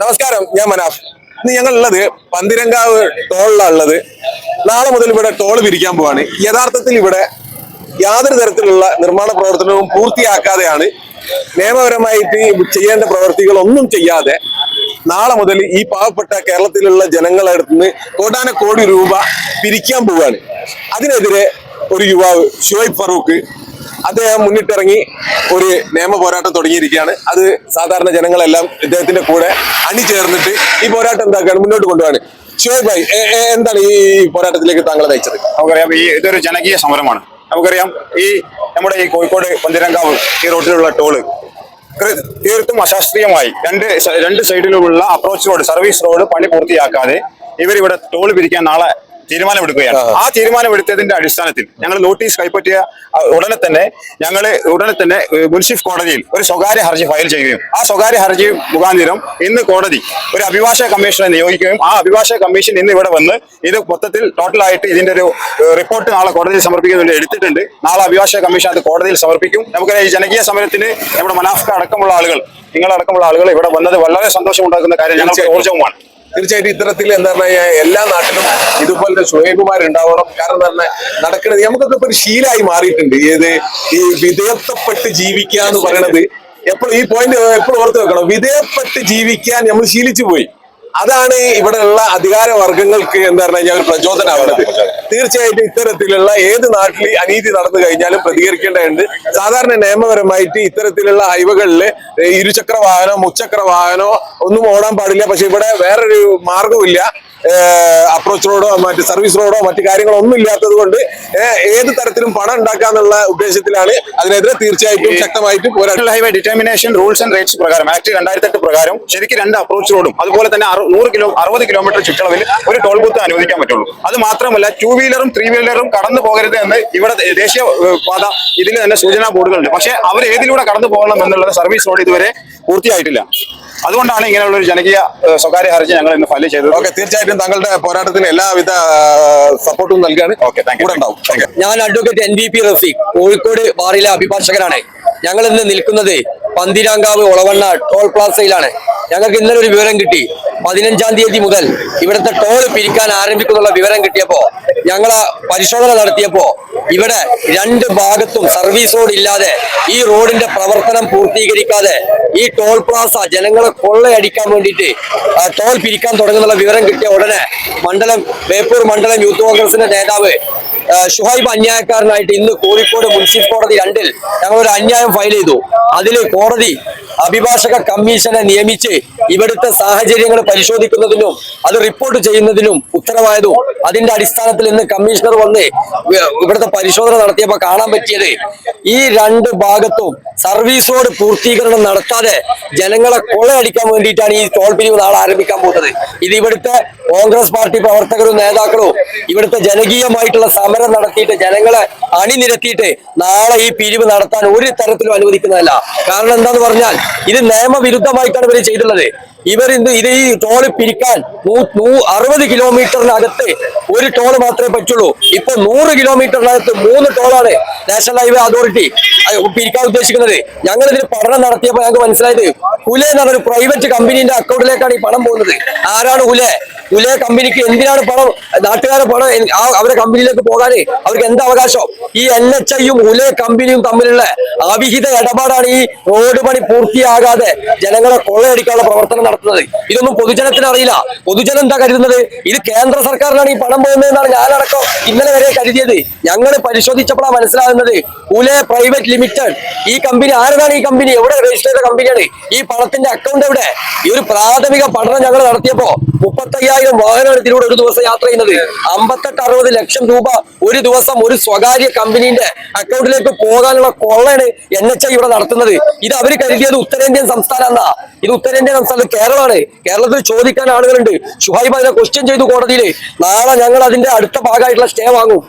നമസ്കാരം ഞാൻ മനാഫ്. ഇന്ന് ഞങ്ങൾ ഉള്ളത് പന്തിരങ്കാവ് ടോളിലാണ് ഉള്ളത്. നാളെ മുതൽ ഇവിടെ ടോൾ പിരിക്കാൻ പോവാണ്. യഥാർത്ഥത്തിൽ ഇവിടെ യാതൊരു തരത്തിലുള്ള നിർമ്മാണ പ്രവർത്തനവും പൂർത്തിയാക്കാതെയാണ് നിയമപരമായിട്ട് ചെയ്യേണ്ട പ്രവർത്തികൾ ഒന്നും ചെയ്യാതെ നാളെ മുതൽ ഈ പാവപ്പെട്ട കേരളത്തിലുള്ള ജനങ്ങളുടെ അടുത്ത് നിന്ന് കോടി രൂപ പിരിക്കാൻ പോവുകയാണ് അതിനെതിരെ ഒരു യുവാവ് ഷുഹൈബ് ഫറൂഖ് അദ്ദേഹം മുന്നിട്ടിറങ്ങി ഒരു നിയമ പോരാട്ടം തുടങ്ങിയിരിക്കുകയാണ്. അത് സാധാരണ ജനങ്ങളെല്ലാം ഇദ്ദേഹത്തിന്റെ കൂടെ അണിചേർന്നിട്ട് ഈ പോരാട്ടം എന്താക്കാണ് മുന്നോട്ട് കൊണ്ടുപോകാണ് ഷുഹൈബ് ഭായ് എന്താണ് ഈ പോരാട്ടത്തിലേക്ക് താങ്കൾ നയിച്ചത്? നമുക്കറിയാം ഈ ഇതൊരു ജനകീയ സമരമാണ്. നമുക്കറിയാം ഈ നമ്മുടെ ഈ കോഴിക്കോട് പന്തിരങ്കാവ് ഈ റോഡിലുള്ള ടോൾ തീർത്തും അശാസ്ത്രീയമായി രണ്ട് രണ്ട് സൈഡിലുമുള്ള അപ്രോച്ച് റോഡ് സർവീസ് റോഡ് പണി പൂർത്തിയാക്കാതെ ഇവരിവിടെ ടോൾ പിരിക്കാൻ നാളെ തീരുമാനമെടുക്കുകയാണ്. ആ തീരുമാനമെടുത്തതിന്റെ അടിസ്ഥാനത്തിൽ ഞങ്ങൾ നോട്ടീസ് കൈപ്പറ്റിയ ഉടനെ തന്നെ ഞങ്ങൾ ഉടനെ തന്നെ മുൻസിഫ് കോടതിയിൽ ഒരു സ്വകാര്യ ഹർജി ഫയൽ ചെയ്യുകയും ആ സ്വകാര്യ ഹർജി മുഖാന്തിരം ഇന്ന് കോടതി ഒരു അഭിഭാഷക കമ്മീഷനെ നിയോഗിക്കുകയും ആ അഭിഭാഷക കമ്മീഷൻ ഇന്ന് ഇവിടെ വന്ന് ഇത് മൊത്തത്തിൽ ടോട്ടലായിട്ട് ഇതിന്റെ ഒരു റിപ്പോർട്ട് നാളെ കോടതിയിൽ സമർപ്പിക്കുന്നതിന് എടുത്തിട്ടുണ്ട്. നാളെ അഭിഭാഷക കമ്മീഷൻ അത് കോടതിയിൽ സമർപ്പിക്കും. നമുക്ക് ഈ ജനകീയ സമരത്തിന് നമ്മുടെ മനാഫ്ക അടക്കമുള്ള ആളുകൾ നിങ്ങളടക്കമുള്ള ആളുകൾ ഇവിടെ വന്നത് വളരെ സന്തോഷമുണ്ടാക്കുന്ന കാര്യം ഞങ്ങൾക്ക് ഊർജവുമാണ്. തീർച്ചയായിട്ടും ഇത്തരത്തിൽ എന്താ പറഞ്ഞാൽ എല്ലാ നാട്ടിലും ഇതുപോലത്തെ ഷുഹൈബുമാർ ഉണ്ടാവണം കാരണം പറഞ്ഞാൽ നടക്കുന്നത് നമുക്കൊക്കെ ഇപ്പൊ ഒരു ശീലമായി മാറിയിട്ടുണ്ട്. ഏത് ഈ വിധേയത്വപ്പെട്ട് ജീവിക്കുക എന്ന് പറയണത് എപ്പോഴും ഈ പോയിന്റ് എപ്പോഴും ഓർത്ത് വെക്കണം. വിധേയപ്പെട്ട് ജീവിക്കാൻ നമ്മൾ ശീലിച്ചു പോയി. അതാണ് ഇവിടെയുള്ള അധികാര വർഗങ്ങൾക്ക് എന്താ പറഞ്ഞു കഴിഞ്ഞാൽ ഒരു പ്രചോദനമാവുന്നത് തീർച്ചയായിട്ടും ഇത്തരത്തിലുള്ള ഏത് നാട്ടിൽ അനീതി നടന്നു കഴിഞ്ഞാലും പ്രതികരിക്കേണ്ടതുണ്ട്. സാധാരണ നിയമപരമായിട്ട് ഇത്തരത്തിലുള്ള ഹൈവകളിൽ ഇരുചക്ര വാഹനോ മുച്ചക്ര വാഹനോ ഒന്നും ഓടാൻ പാടില്ല. പക്ഷെ ഇവിടെ വേറൊരു മാർഗമില്ല അപ്രോച്ച് റോഡോ മറ്റ് സർവീസ് റോഡോ മറ്റു കാര്യങ്ങളോ ഒന്നും ഇല്ലാത്തത് കൊണ്ട് ഏത് തരത്തിലും പണം ഉണ്ടാക്കാന്നുള്ള ഉദ്ദേശത്തിലാണ് അതിനെതിരെ തീർച്ചയായിട്ടും ശക്തമായിട്ട് പോരാട്ടം highway determination rules and rates പ്രകാരം ആക്ട് രണ്ടായിരത്തി എട്ട് പ്രകാരം ശരിക്കും രണ്ട് അപ്രോച്ച് റോഡും അതുപോലെ തന്നെ നൂറ് കിലോ അറുപത് കിലോമീറ്റർ ചുറ്റളവിൽ ഒരു ടോൾ ബൂത്ത് അനുവദിക്കാൻ പറ്റുള്ളൂ. അത് മാത്രമല്ല ടൂ വീലറും ത്രീ വീലറും കടന്നു പോകരുത് എന്ന് ഇവിടെ ദേശീയ പാത ഇതിൽ തന്നെ സൂചനാ ബോർഡുകളുണ്ട്. പക്ഷേ അവർ ഏതിലൂടെ കടന്നു പോകണം എന്നുള്ളത് സർവീസ് റോഡ് ഇതുവരെ പൂർത്തിയായിട്ടില്ല. അതുകൊണ്ടാണ് ഇങ്ങനെയുള്ള ഒരു ജനകീയ സ്വകാര്യ ഹർജി ഞങ്ങൾ ഇന്ന് ഫയൽ ചെയ്തത്. ഓക്കെ തീർച്ചയായിട്ടും താങ്കളുടെ പോരാട്ടത്തിന് എല്ലാവിധ സപ്പോർട്ടും നൽകുകയാണ് ഓക്കെ ഞാൻ advocate N V P Rafeeq Kozhikode ബാറിലെ അഭിഭാഷകനാണ്. ഞങ്ങൾ ഇന്ന് നിൽക്കുന്നത് പന്തിരാങ്കാവ് ഒളവണ്ണ ടോൾ പ്ലാസയിലാണ്. ഞങ്ങൾക്ക് ഇന്നലെ ഒരു വിവരം കിട്ടി. പതിനഞ്ചാം തീയതി മുതൽ ഇവിടുത്തെ ടോൾ പിരിക്കാൻ ആരംഭിക്കുന്നുള്ള വിവരം കിട്ടിയപ്പോ ഞങ്ങൾ പരിശോധന നടത്തിയപ്പോ ഇവിടെ രണ്ട് ഭാഗത്തും സർവീസ് റോഡ് ഇല്ലാതെ ഈ റോഡിന്റെ പ്രവർത്തനം പൂർത്തീകരിക്കാതെ ഈ ടോൾ പ്ലാസ ജനങ്ങളെ കൊള്ളയടിക്കാൻ വേണ്ടിയിട്ട് ടോൾ പിരിക്കാൻ തുടങ്ങുന്നുള്ള വിവരം കിട്ടിയ ഉടനെ മണ്ഡലം ബേപ്പൂർ മണ്ഡലം യൂത്ത് കോൺഗ്രസിന്റെ നേതാവ് ഷുഹൈബ് അന്യായക്കാരനായിട്ട് ഇന്ന് കോഴിക്കോട് മുൻസിഫ് കോടതി രണ്ടിൽ ഞങ്ങൾ ഒരു അന്യായം ഫയൽ ചെയ്തു. അതിൽ കോടതി അഭിഭാഷക കമ്മീഷനെ നിയമിച്ച് ഇവിടുത്തെ സാഹചര്യങ്ങൾ പരിശോധിക്കുന്നതിനും അത് റിപ്പോർട്ട് ചെയ്യുന്നതിനും ഉത്തരവായതും അതിന്റെ അടിസ്ഥാനത്തിൽ ഇന്ന് കമ്മീഷണർ വന്ന് ഇവ- ഇവിടുത്തെ പരിശോധന നടത്തിയപ്പോൾ കാണാൻ പറ്റിയത് ഈ രണ്ട് ഭാഗത്തും സർവീസോട് പൂർത്തീകരണം നടത്താതെ ജനങ്ങളെ കൊള്ളയടിക്കാൻ വേണ്ടിയിട്ടാണ് ഈ ടോൾ പിരിവ് നാളെ ആരംഭിക്കാൻ പോകുന്നത്. ഇത് ഇവിടുത്തെ കോൺഗ്രസ് പാർട്ടി പ്രവർത്തകരും നേതാക്കളും ഇവിടുത്തെ ജനകീയമായിട്ടുള്ള സമരം നടത്തിയിട്ട് ജനങ്ങളെ അണിനിരത്തിയിട്ട് നാളെ ഈ പിരിവ് നടത്താൻ ഒരു തരത്തിലും അനുവദിക്കുന്നതല്ല. കാരണം എന്താന്ന് പറഞ്ഞാൽ ഇത് നിയമവിരുദ്ധമായിട്ടാണ് ഇവർ ചെയ്തിട്ടുള്ളത്. ഇവർ ഇന്ന് ഇത് ഈ ടോൾ പിരിക്കാൻ അറുപത് കിലോമീറ്ററിനകത്ത് ഒരു ടോൾ മാത്രമേ പറ്റുള്ളൂ. ഇപ്പൊ നൂറ് കിലോമീറ്ററിനകത്ത് മൂന്ന് ടോളാണ് നാഷണൽ ഹൈവേ അതോറിറ്റി പിരിക്കാൻ ഉദ്ദേശിക്കുന്നത്. ഞങ്ങൾ ഇതിന് പഠനം നടത്തിയപ്പോൾ ഞങ്ങൾക്ക് മനസ്സിലായത് ഹുലെ എന്നൊരു പ്രൈവറ്റ് കമ്പനീന്റെ അക്കൗണ്ടിലേക്കാണ് ഈ പണം പോകുന്നത്. ആരാണ് ഹുലെ? ഹുലെ കമ്പനിക്ക് എന്തിനാണ് പണം നാട്ടുകാരെ പണം അവരെ കമ്പനിയിലേക്ക് പോകാൻ അവർക്ക് എന്താ അവകാശം? ഈ എൻ എച്ച് ഐയും ഉലേ കമ്പനിയും തമ്മിലുള്ള അവിഹിത ഇടപാടാണ് ഈ റോഡ് പണി പൂർത്തിയാകാതെ ജനങ്ങളെ കൊള്ളയടിക്കാനുള്ള പ്രവർത്തനം നടത്തുന്നത്. ഇതൊന്നും പൊതുജനത്തിന് അറിയില്ല. പൊതുജനം എന്താ കരുതുന്നത്? ഇത് കേന്ദ്ര സർക്കാരിനാണ് ഈ പണം പോകുന്നതെന്നാണ് ഞാനടക്കം ഇന്നലെ വരെ കരുതിയത്. ഞങ്ങൾ പരിശോധിച്ചപ്പോഴാണ് മനസ്സിലാകുന്നത് ഉലേ പ്രൈവറ്റ് ലിമിറ്റഡ് ഈ കമ്പനി ആരാണ് ഈ കമ്പനി എവിടെ രജിസ്റ്റർ ചെയ്ത കമ്പനിയാണ് ഈ പണത്തിന്റെ അക്കൗണ്ട് എവിടെ? ഈ ഒരു പ്രാഥമിക പഠനം ഞങ്ങൾ നടത്തിയപ്പോ മുപ്പത്തയ്യായിരം വാഹനമാണ് ഇതിലൂടെ ഒരു ദിവസം യാത്ര ചെയ്യുന്നത്? അമ്പത്തെട്ട് അറുപത് ലക്ഷം രൂപ ഒരു ദിവസം ഒരു സ്വകാര്യ കമ്പനീന്റെ അക്കൗണ്ടിലേക്ക് പോകാനുള്ള കൊള്ളയാണ് എൻ എച്ച് ഐ ഇവിടെ നടത്തുന്നത്. ഇത് അവർ കരുതിയത് ഉത്തരേന്ത്യൻ സംസ്ഥാനം എന്നാ ഇത് ഉത്തരേന്ത്യൻ സംസ്ഥാനം കേരളമാണ്. കേരളത്തിൽ ചോദിക്കാൻ ആളുകളുണ്ട്. ഷുഹൈബ് അതിനെ ക്വസ്റ്റ്യൻ ചെയ്തു കോടതിയിൽ നാളെ ഞങ്ങൾ അതിന്റെ അടുത്ത ഭാഗമായിട്ടുള്ള സ്റ്റേ വാങ്ങും.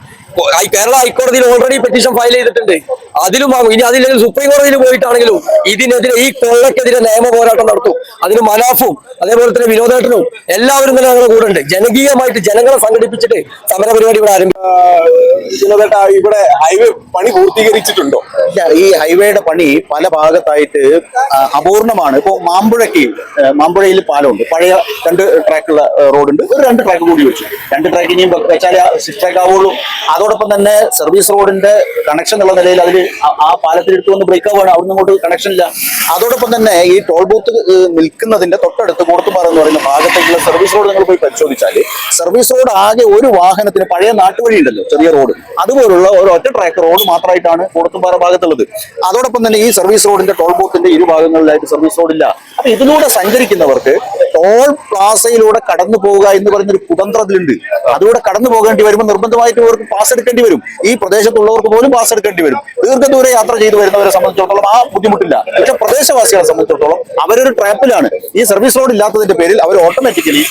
കേരള ഹൈക്കോടതിയിൽ ഓൾറെഡി പെറ്റീഷൻ ഫയൽ ചെയ്തിട്ടുണ്ട്. അതിലും വാങ്ങും ഇനി അതില്ലെങ്കിൽ സുപ്രീം കോടതിയിൽ പോയിട്ടാണെങ്കിലും ഇതിനെതിരെ ഈ കൊള്ളക്കെതിരെ നിയമ പോരാട്ടം നടത്തും. അതിന് മനാഫും അതേപോലെ തന്നെ വിനോദേട്ടനും എല്ലാവരും തന്നെ ഞങ്ങളുടെ കൂടെ ഉണ്ട് ജനകീയമായിട്ട് ജനങ്ങളെ സംഘടിപ്പിച്ചിട്ട് സമര പരിപാടി ഇവിടെ ആരംഭിക്കും ഇവിടെ ഹൈവേ പണി പൂർത്തീകരിച്ചിട്ടുണ്ടോ? ഈ ഹൈവേയുടെ പണി പല ഭാഗത്തായിട്ട് അപൂർണമാണ്. ഇപ്പോ മാമ്പുഴയ്ക്ക് മാമ്പുഴയിൽ പാലമുണ്ട്. പഴയ രണ്ട് ട്രാക്കുള്ള റോഡുണ്ട് ഒരു രണ്ട് ട്രാക്ക് കൂടി വെച്ചു. രണ്ട് ട്രാക്ക് ഇനിയും വെച്ചാൽ സിക്സ് ട്രാക്ക് ആവുള്ളൂ അതോടൊപ്പം തന്നെ സർവീസ് റോഡിന്റെ കണക്ഷൻ ഉള്ള നിലയിൽ അതിൽ ആ പാലത്തിൽ എടുത്തു വന്ന് ബ്രേക്ക് ആവുകയാണ്. അവിടുന്ന് ഇങ്ങോട്ട് കണക്ഷൻ ഇല്ല. അതോടൊപ്പം തന്നെ ഈ ടോൾ ബൂത്ത് നിൽക്കുന്നതിന്റെ തൊട്ടടുത്ത് കോർത്തുപാറ എന്ന് പറയുന്ന ഭാഗത്തേക്കുള്ള സർവീസ് റോഡ് നിങ്ങൾ പോയി പരിശോധിച്ചാൽ സർവീസ് റോഡ് ആകെ ഒരു വാഹനത്തിന് പഴയ നാട്ടുവഴി ഉണ്ടല്ലോ ചെറിയ റോഡ് അതുപോലുള്ള ഒരു ഒറ്റ ട്രാക്ക് റോഡ് മാത്രമായിട്ടാണ് കോടത്തുംപാറ ഭാഗത്തുള്ളത്. അതോടൊപ്പം തന്നെ ഈ സർവീസ് റോഡിന്റെ ടോൾ ബൂത്തിന്റെ ഇരുഭാഗങ്ങളിലായിട്ട് സർവീസ് റോഡ് ഇല്ല. അപ്പൊ ഇതിലൂടെ സഞ്ചരിക്കുന്നവർക്ക് ടോൾ പ്ലാസയിലൂടെ കടന്നു പോവുക എന്ന് പറയുന്ന ഒരു കുതന്ത്രത്തിലുണ്ട് അതിലൂടെ കടന്നു പോകേണ്ടി വരുമ്പോൾ നിർബന്ധമായിട്ട് ഇവർക്ക് പാസ് എടുക്കേണ്ടി വരും. ഈ പ്രദേശത്തുള്ളവർക്ക് പോലും പാസ് എടുക്കേണ്ടി വരും. ദീർഘദൂര യാത്ര ചെയ്തു വരുന്നവരെ സംബന്ധിച്ചിടത്തോളം ആ ബുദ്ധിമുട്ടില്ല. പക്ഷെ പ്രദേശവാസികളെ സംബന്ധിച്ചിടത്തോളം അവരൊരു ട്രാപ്പിലാണ് ഈ സർവീസ് റോഡ് ഇല്ലാത്തതിന്റെ പേരിൽ അവർ ഓട്ടോമാറ്റിക്കലി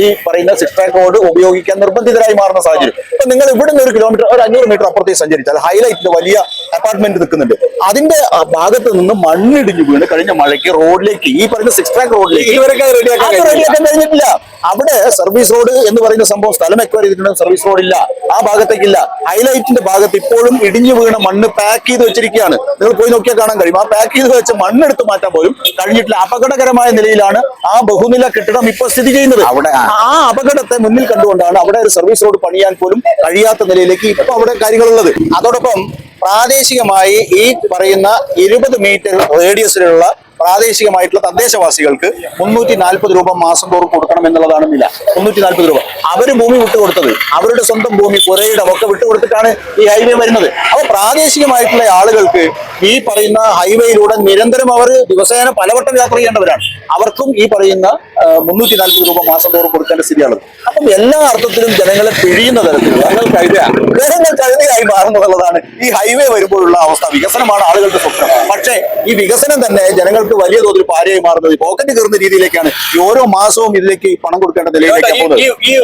ഈ പറയുന്ന സിക്സ് ട്രാക്ക് റോഡ് ഉപയോഗിക്കാൻ നിർബന്ധിതരായി മാറുന്ന സാഹചര്യം. ഇപ്പൊ നിങ്ങൾ ഇവിടെ നിന്ന് ഒരു കിലോമീറ്റർ ഒരു അഞ്ഞൂറ് മീറ്റർ അപ്പുറത്തേക്ക് സഞ്ചരിച്ചാൽ ഹൈലൈറ്റിൽ വലിയ അപ്പാർട്ട്മെന്റ് നിൽക്കുന്നുണ്ട്. അതിന്റെ ഭാഗത്ത് നിന്ന് മണ്ണിടിഞ്ഞു വീണ് കഴിഞ്ഞ മഴയ്ക്ക് റോഡിലേക്ക് ഈ പറയുന്ന സിക്സ് ട്രാക്ക് റോഡിലേക്ക് ഇവരൊക്കെ റെഡിയാക്കാൻ കഴിഞ്ഞിട്ടില്ല. അവിടെ സർവീസ് റോഡ് എന്ന് പറയുന്ന സംഭവം സ്ഥലം എക്വയർ ചെയ്തിട്ടുണ്ട് സർവീസ് റോഡ് ഇല്ല. ആ ഭാഗത്തേക്കില്ല. ഹൈലൈറ്റിന്റെ ഭാഗത്ത് ഇപ്പോഴും ഇടിഞ്ഞു വീണ മണ്ണ് പാക്ക് ചെയ്ത് വെച്ചിരിക്കുകയാണ്. നിങ്ങൾ പോയി നോക്കിയാൽ കാണാൻ കഴിയും. ആ പാക്ക് ചെയ്ത് വെച്ച മണ്ണ് എടുത്ത് മാറ്റാൻ പോലും കഴിഞ്ഞിട്ടില്ല. അപകടകരമായ നിലയിലാണ് ആ ബഹുനില കെട്ടിടം ഇപ്പോൾ സ്ഥിതി ചെയ്യുന്നത്. അവിടെ ആ. അപകടത്തെ മുന്നിൽ കണ്ടുകൊണ്ടാണ് അവിടെ ഒരു സർവീസ് റോഡ് പണിയാൻ പോലും കഴിയാത്ത നിലയിലേക്ക് ഇപ്പൊ അവിടെ കാര്യങ്ങളുള്ളത്. അതോടൊപ്പം പ്രാദേശികമായി ഈ പറയുന്ന ഇരുപത് മീറ്റർ റേഡിയസിലുള്ള പ്രാദേശികമായിട്ടുള്ള തദ്ദേശവാസികൾക്ക് മുന്നൂറ്റി നാൽപ്പത് രൂപ മാസം തോറും കൊടുക്കണം എന്നുള്ളതാണ് നില. മുന്നൂറ്റി നാൽപ്പത് രൂപ. അവർ ഭൂമി വിട്ടുകൊടുത്തത്. അവരുടെ സ്വന്തം ഭൂമി പുരയിടം ഒക്കെ വിട്ടുകൊടുത്തിട്ടാണ് ഈ ഹൈവേ വരുന്നത്. അപ്പോൾ പ്രാദേശികമായിട്ടുള്ള ആളുകൾക്ക് ഈ പറയുന്ന ഹൈവേയിലൂടെ നിരന്തരം അവർ ദിവസേന പലവട്ടം യാത്ര ചെയ്യേണ്ടവരാണ്. അവർക്കും ഈ പറയുന്ന മുന്നൂറ്റി നാൽപ്പത് രൂപ മാസം തോറും കൊടുക്കേണ്ട സ്ഥിതിയാണ് അപ്പം എല്ലാ അർത്ഥത്തിലും ജനങ്ങളെ പിഴിയുന്ന തരത്തിൽ ജനങ്ങൾ കഴുത ജനങ്ങൾ കഴുതയായി മാറുന്നുള്ളതാണ് ഈ ഹൈവേ വരുമ്പോഴുള്ള അവസ്ഥ. വികസനമാണ് ആളുകളുടെ സ്വപ്നം. പക്ഷേ ഈ വികസനം തന്നെ ജനങ്ങൾക്ക് വലിയ തോതിൽ പാരയായി മാറുന്നത് പോക്കറ്റ് കയറുന്ന രീതിയിലേക്കാണ്. ഈ ഓരോ മാസവും ഇതിലേക്ക് പണം കൊടുക്കേണ്ട നിലയിലേക്ക് പോകുന്നത്. ഈ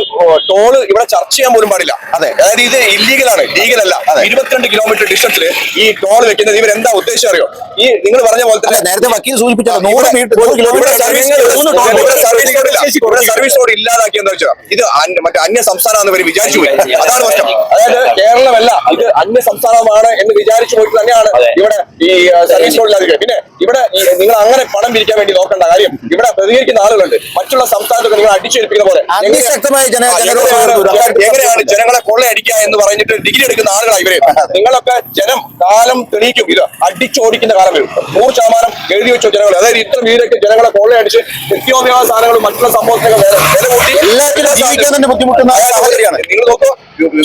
ടോൾ ഇവിടെ ചർച്ച ചെയ്യാൻ പോലും പാടില്ല. അതെ. അതായത് ഇത് ഇല്ലീഗൽ ആണ് ലീഗൽ അല്ല. ഇരുപത്തിരണ്ട് കിലോമീറ്റർ ഡിസ്റ്റൻസിൽ ഈ ടോൾ വെക്കുന്നത് ഇവർ എന്താ ഉദ്ദേശം അറിയോ? ഈ നിങ്ങൾ പറഞ്ഞ പോലെ തന്നെ നേരത്തെ വക്കീൽ സൂചിപ്പിച്ചത് നൂറ് കിലോമീറ്റർ സർവീസ് സർവീസ് റോഡ് ഇല്ലാതാക്കി എന്താ വെച്ചാൽ ഇത് മറ്റേ അന്യ സംസ്ഥാനമാണെന്ന് ഇവർ വിചാരിച്ചു പോയി. അതാണ് പ്രശ്നം. അതായത് കേരളമല്ല ഇത് അന്യ സംസ്ഥാനമാണ് എന്ന് വിചാരിച്ചു പോയിട്ട് തന്നെയാണ് ഇവിടെ ഈ സർവീസ് റോഡ് ഇല്ലാതെ പിന്നെ ഇവിടെ ഈ നിങ്ങൾ അങ്ങനെ പണം പിരിക്കാൻ വേണ്ടി നോക്കേണ്ട കാര്യം ഇവിടെ പ്രതികരിക്കുന്ന ആളുകളുണ്ട്. മറ്റുള്ള സംസ്ഥാനത്തൊക്കെ നിങ്ങൾ അടിച്ചേൽപ്പിക്കുന്ന പോലെ. എങ്ങനെയാണ് ജനങ്ങളെ കൊള്ളയടിക്കുക എന്ന് പറഞ്ഞിട്ട് ഡിഗ്രി എടുക്കുന്ന ആളുകളാണ് ഇവരെ. നിങ്ങളൊക്കെ ജനം കാലം തെളിയിക്കും. ഇത് അടിച്ചോടിക്കുന്ന കാലം വരും. നൂറ് ശതമാനം എഴുതി വെച്ചോ ജനങ്ങൾ അതായത് ഇത്ര വീടൊക്കെ ജനങ്ങളെ കൊള്ളയടിച്ച് നിത്യോപയോഗ സാധനങ്ങളും മറ്റുള്ള സംഭവത്തിനൊക്കെ വില കൂട്ടി എല്ലാത്തിനും ബുദ്ധിമുട്ടുന്ന സാഹചര്യമാണ് നിങ്ങൾ നോക്കൂ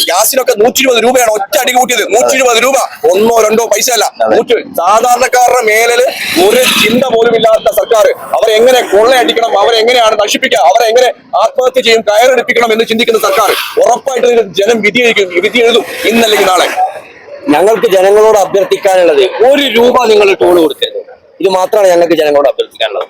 ഗ്യാസിനൊക്കെ നൂറ്റി ഇരുപത് രൂപയാണ് ഒറ്റ അടി കൂട്ടിയത്. നൂറ്റി ഇരുപത് രൂപ. ഒന്നോ രണ്ടോ പൈസ അല്ല നൂറ്റി സാധാരണക്കാരുടെ മേലിൽ ഒരു ചിന്ത പോലും ഇല്ലാത്ത സർക്കാർ അവരെങ്ങനെ കൊള്ളയടിക്കണം അവരെങ്ങനെയാണ് നശിപ്പിക്കുക അവരെങ്ങനെ ആത്മഹത്യ ചെയ്യും കയറെടുപ്പിക്കണം എന്ന് ചിന്തിക്കുന്ന സർക്കാർ ഉറപ്പായിട്ട് ജനം വിധി എഴുതും വിധി എഴുതും ഇന്നല്ലെങ്കിൽ നാളെ. ഞങ്ങൾക്ക് ജനങ്ങളോട് അഭ്യർത്ഥിക്കാനുള്ളത് ഒരു രൂപ നിങ്ങൾ ടോൾ കൊടുക്കരുത്. ഇത് മാത്രമാണ് ഞങ്ങൾക്ക് ജനങ്ങളോട് അഭ്യർത്ഥിക്കാനുള്ളത്.